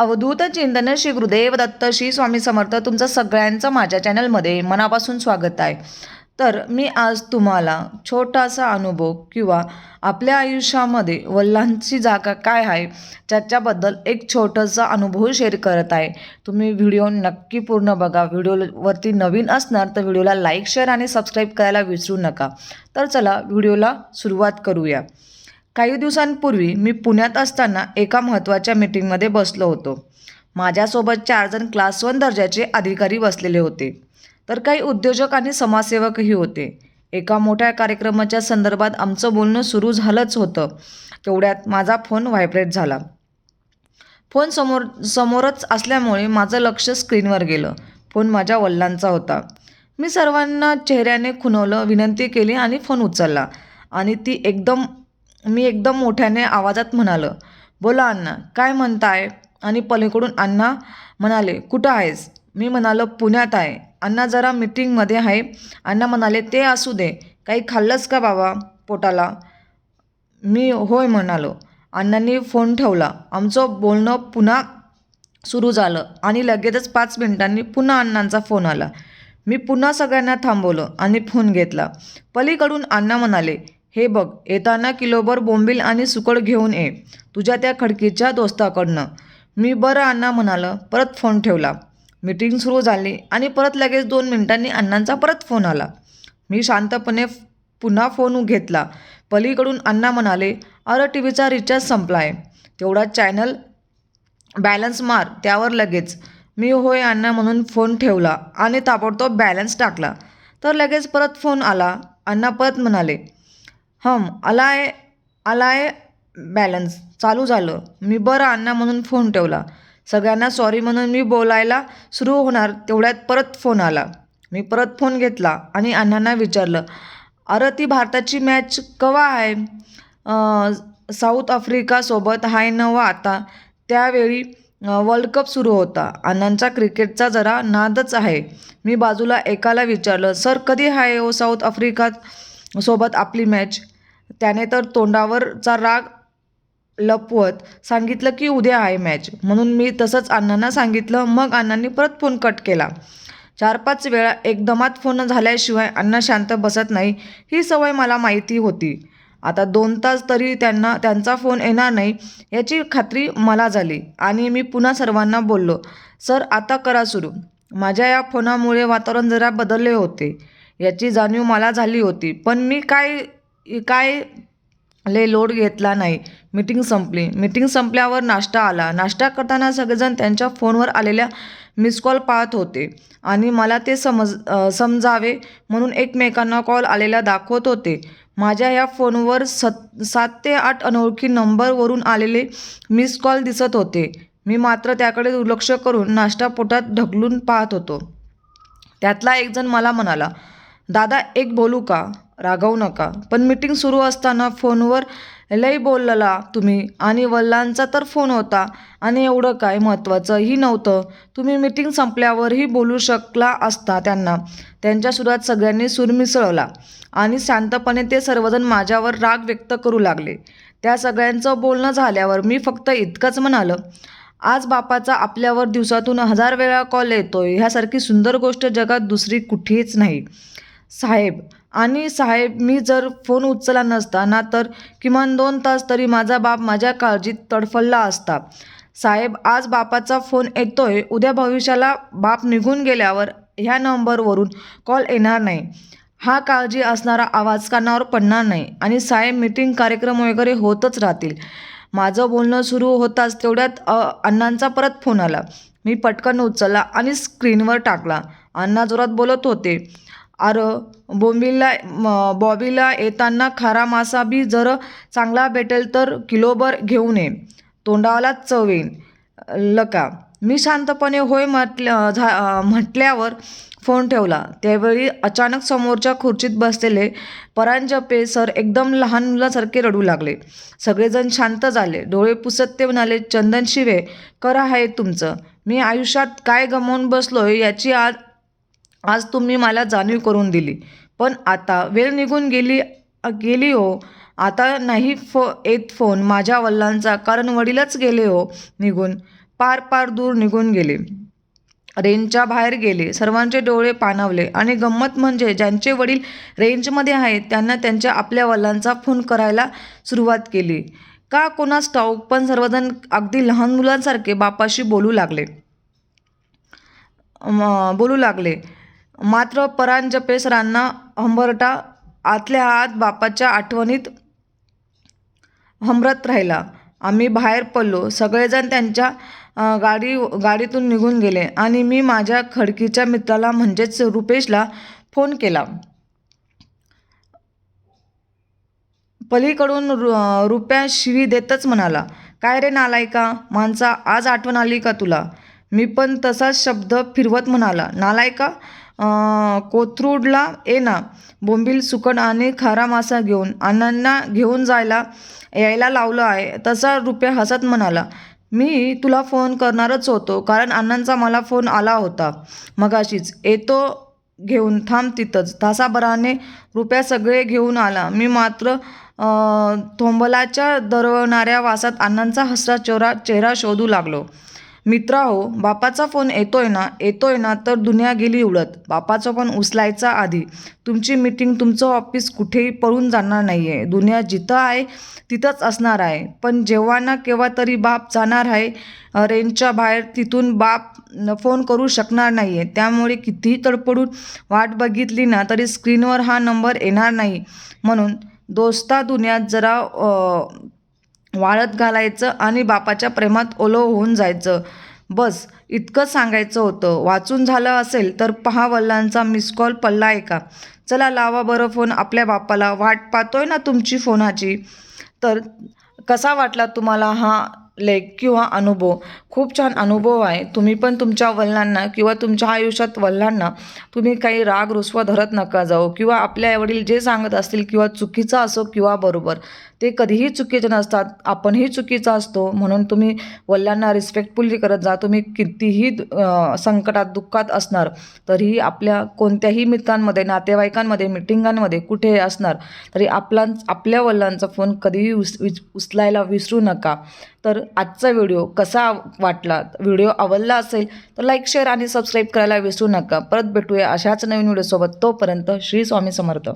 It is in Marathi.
अवधूत चिंतन श्री गुरुदेव दत्त श्री स्वामी समर्थ तुमचं सगळ्यांचं माझ्या चॅनलमध्ये मनापासून स्वागत आहे. तर मी आज तुम्हाला छोटासा अनुभव किंवा आपल्या आयुष्यामध्ये वल्लांची जागा काय आहे त्याच्याबद्दल एक छोटासा अनुभव शेअर करत आहे. तुम्ही व्हिडिओ नक्की पूर्ण बघा. व्हिडिओवरती नवीन असणार तर व्हिडिओला लाईक शेअर आणि सबस्क्राईब करायला विसरू नका. तर चला व्हिडिओला सुरुवात करूया. काही दिवसांपूर्वी मी पुण्यात असताना एका महत्त्वाच्या मीटिंगमध्ये बसलो होतो. माझ्यासोबत चारजण क्लास वन दर्जाचे अधिकारी बसलेले होते. तर काही उद्योजक आणि समाजसेवकही होते. एका मोठ्या कार्यक्रमाच्या संदर्भात आमचं बोलणं सुरू झालंच होतं. तेवढ्यात माझा फोन व्हायब्रेट झाला. फोन समोर समोरच असल्यामुळे माझं लक्ष स्क्रीनवर गेलं. फोन माझ्या वडिलांचा होता. मी सर्वांना चेहऱ्याने खुनवलं विनंती केली आणि फोन उचलला. आणि ती एकदम मी एकदम मोठ्याने आवाजात म्हणालं बोला अण्णा काय म्हणताय? आणि पलीकडून अण्णा म्हणाले कुठं आहेस? मी म्हणालो पुण्यात आहे. अण्णा जरा मीटिंगमध्ये आहे. अण्णा म्हणाले ते असू दे. काही खाल्लंस का बाबा पोटाला? मी होय म्हणालो. अण्णांनी फोन ठेवला. आमचं बोलणं पुन्हा सुरू झालं आणि लगेचच पाच मिनिटांनी पुन्हा अण्णांचा फोन आला. मी पुन्हा सगळ्यांना थांबवलं आणि फोन घेतला. पलीकडून अण्णा म्हणाले हे बघ येताना किलोभर बोंबील आणि सुकड घेऊन ये. तुझ्या त्या खडकीच्या दोस्ताकडनं. मी बरं अण्णा म्हणालं परत फोन ठेवला. मीटिंग सुरू झाली आणि परत लगेच दोन मिनिटांनी अण्णांचा परत फोन आला. मी शांतपणे पुन्हा फोन घेतला. पलीकडून अण्णा म्हणाले अरे टी व्हीचा रिचार्ज संपला आहे तेवढा चॅनल बॅलन्स मार त्यावर लगेच. मी होय अण्णा म्हणून फोन ठेवला आणि ताबडतोब बॅलन्स टाकला. तर लगेच परत फोन आला. अण्णा परत म्हणाले हम आलाय आलाय बॅलन्स चालू झालं. मी बरं अण्णा म्हणून फोन ठेवला. सगळ्यांना सॉरी म्हणून मी बोलायला सुरू होणार तेवढ्यात परत फोन आला. मी परत फोन घेतला आणि अण्णांना विचारलं अरे ती भारताची मॅच कवा आहे? साऊथ आफ्रिकासोबत हाय नवा आता. त्यावेळी वर्ल्ड कप सुरू होता. अण्णांचा क्रिकेटचा जरा नादच आहे. मी बाजूला एकाला विचारलं सर कधी आहे हो साऊथ आफ्रिकात सोबत आपली मॅच त्याने तर तोंडावरचा राग लपवत सांगितलं की उद्या आहे मॅच म्हणून मी तसंच अण्णांना सांगितलं मग अण्णांनी परत फोन कट केला. चार पाच वेळा एकदमात फोन झाल्याशिवाय अण्णा शांत बसत नाही ही सवय मला माहिती होती. आता दोन तास तरी त्यांना त्यांचा फोन येणार नाही याची खात्री मला झाली आणि मी पुन्हा सर्वांना बोललो सर आता करा सुरू. माझ्या या फोनामुळे वातावरण जरा बदलले होते. याची जाणीव मला झाली होती. पण मी काय काय ले लोड घेतला नाही. मीटिंग संपली. मीटिंग संपल्यावर नाश्ता आला. नाश्ता करताना सगळेजण त्यांच्या फोनवर आलेल्या मिस कॉल पाहत होते आणि मला ते समज समजावे म्हणून एकमेकांना कॉल आलेला दाखवत होते. माझ्या या फोनवर सत सात ते आठ अनोळखी नंबरवरून आलेले मिस कॉल दिसत होते. मी मात्र त्याकडे दुर्लक्ष करून नाश्ता पोटात ढकलून पाहत होतो. त्यातला एकजण मला म्हणाला दादा एक बोलू का? रागवू नका. पण मीटिंग सुरू असताना फोनवर लई बोललेला तुम्ही. आणि वडिलांचा तर फोन होता. आणि एवढं काय महत्त्वाचंही नव्हतं. तुम्ही मीटिंग संपल्यावरही बोलू शकला असता त्यांना. त्यांच्या सुरात सगळ्यांनी सूर मिसळला. आणि शांतपणे ते सर्वजण माझ्यावर राग व्यक्त करू लागले. त्या सगळ्यांचं बोलणं झाल्यावर मी फक्त इतकंच म्हणालं आज बापाचा आपल्यावर दिवसातून हजार वेळा कॉल येतोय. ह्यासारखी सुंदर गोष्ट जगात दुसरी कुठेच नाही. साहेब आणि साहेब मी जर फोन उचलला नसता ना तर किमान दोन तास तरी माझा बाप माझ्या काळजीत तडफडला असता. साहेब आज बापाचा फोन येतोय उद्या भविष्याला बाप निघून गेल्यावर ह्या नंबरवरून कॉल येणार नाही. हा काळजी असणारा आवाज कानावर पडणार नाही आणि साहेब मीटिंग कार्यक्रम वगैरे होतच राहतील. माझं बोलणं सुरू होताच तेवढ्यात अण्णांचा परत फोन आला. मी पटकन उचलला आणि स्क्रीनवर टाकला. अण्णा जोरात बोलत होते अरे बोंबीला म- बॉबीला येताना खारा मासा बी जर चांगला भेटेल तर किलोभर घेऊन ये तोंडाला चव येईन. लका मी शांतपणे होय म्हटल्या झा म्हटल्यावर फोन ठेवला. त्यावेळी अचानक समोरच्या खुर्चीत बसलेले परांजपे सर एकदम लहान मुलासारखे रडू लागले. सगळेजण शांत झाले. डोळे पुसत ते म्हणाले चंदन शिवे करा आहे तुमचं. मी आयुष्यात काय गमावून बसलोय याची आज आज तुम्ही मला जाणीव करून दिली. पण आता वेळ निघून गेली गेली हो. आता नाही फो येत फोन. माझ्या वल्लांचा कारण वडीलच गेले हो निघून. पार पार दूर निघून गेले. रेंजच्या बाहेर गेले. सर्वांचे डोळे पाणावले. आणि गंमत म्हणजे ज्यांचे वडील रेंजमध्ये आहेत त्यांना त्यांच्या आपल्या वडिलांचा फोन करायला सुरुवात केली. का कोणास ठाऊक पण सर्वजण अगदी लहान मुलांसारखे बापाशी बोलू लागले. बोलू लागले. मात्र परांजपे सरांना हंबरटा आतल्या आत बापाच्या आठवणीत हमरत राहिला. आम्ही बाहेर पडलो. सगळेजण त्यांच्या गाडी गाडीतून निघून गेले आणि मी माझ्या खडकीच्या मित्राला म्हणजेच रुपेशला फोन केला. पलीकडून रु रुपया शिवी देतच म्हणाला. काय रे नालायका? माणसा आज आठवण आली का तुला? मी पण तसाच शब्द फिरवत म्हणाला. नालायका कोथरूडला ये ना बोंबील सुकट आणि खारा मासा घेऊन अण्णांना घेऊन जायला यायला लावलं आहे. तसा रुपया हसत म्हणाला मी तुला फोन करणारच होतो कारण अण्णांचा मला फोन आला होता. मगाशीच येतो घेऊन थांब तिथंच. तासाभराने रुपया सगळे घेऊन आला. मी मात्र थोंबलाच्या दरवणाऱ्या वासात अण्णांचा हसरा चेहरा चेहरा शोधू लागलो. मित्रा हो बापाचा फोन येतोय ना येतोय ना तर दुनिया गेली उडत. बापाचा फोन उचलायचा आधी. तुमची मीटिंग तुमचं ऑफिस कुठेही पळून जाणार नाही आहे दुनिया जिथं आहे तिथंच असणार आहे. पण जेव्हा ना केव्हा तरी बाप जाणार आहे. रेंजच्या बाहेर तिथून बाप फोन करू शकणार नाही आहे त्यामुळे कितीही तडपडून वाट बघितली ना तरी स्क्रीनवर हा नंबर येणार नाही. म्हणून दोस्ता दुनियात जरा वाळत घालायचं आणि बापाच्या प्रेमात ओलं होऊन जायचं. बस इतकंच सांगायचं होतं. वाचून झालं असेल तर पहा वल्लांचा मिस कॉल पडला आहे का? चला लावा बरं फोन आपल्या बापाला. वाट पाहतोय ना तुमची फोनाची? तर कसा वाटला तुम्हाला हा लेख किंवा अनुभव. खूप छान अनुभव आहे. तुम्ही पण तुमच्या वडिलांना किंवा तुमच्या आयुष्यात वडिलांना तुम्ही काही राग रुसवा धरत नका जाऊ किंवा आपल्या आईवडील जे सांगत असतील किंवा चुकीचं असो किंवा बरोबर ते कधीही चुकीचे नसतात. आपणही चुकीचा असतो. म्हणून तुम्ही वडिलांना रिस्पेक्टफुली करत जा. तुम्ही कितीही संकटात दुःखात असणार तरीही आपल्या कोणत्याही मित्रांमध्ये नातेवाईकांमध्ये मिटिंगांमध्ये कुठे असणार तरी आपला आपल्या वडिलांचा फोन कधीही उस उचलायला विसरू नका. तर आजचा व्हिडिओ कसा वाटला व्हिडिओ आवडला असेल तर लाईक शेअर आणि सबस्क्राईब करायला विसरू नका. परत भेटूया अशाच नवीन व्हिडिओसोबत. तोपर्यंत श्री स्वामी समर्थ.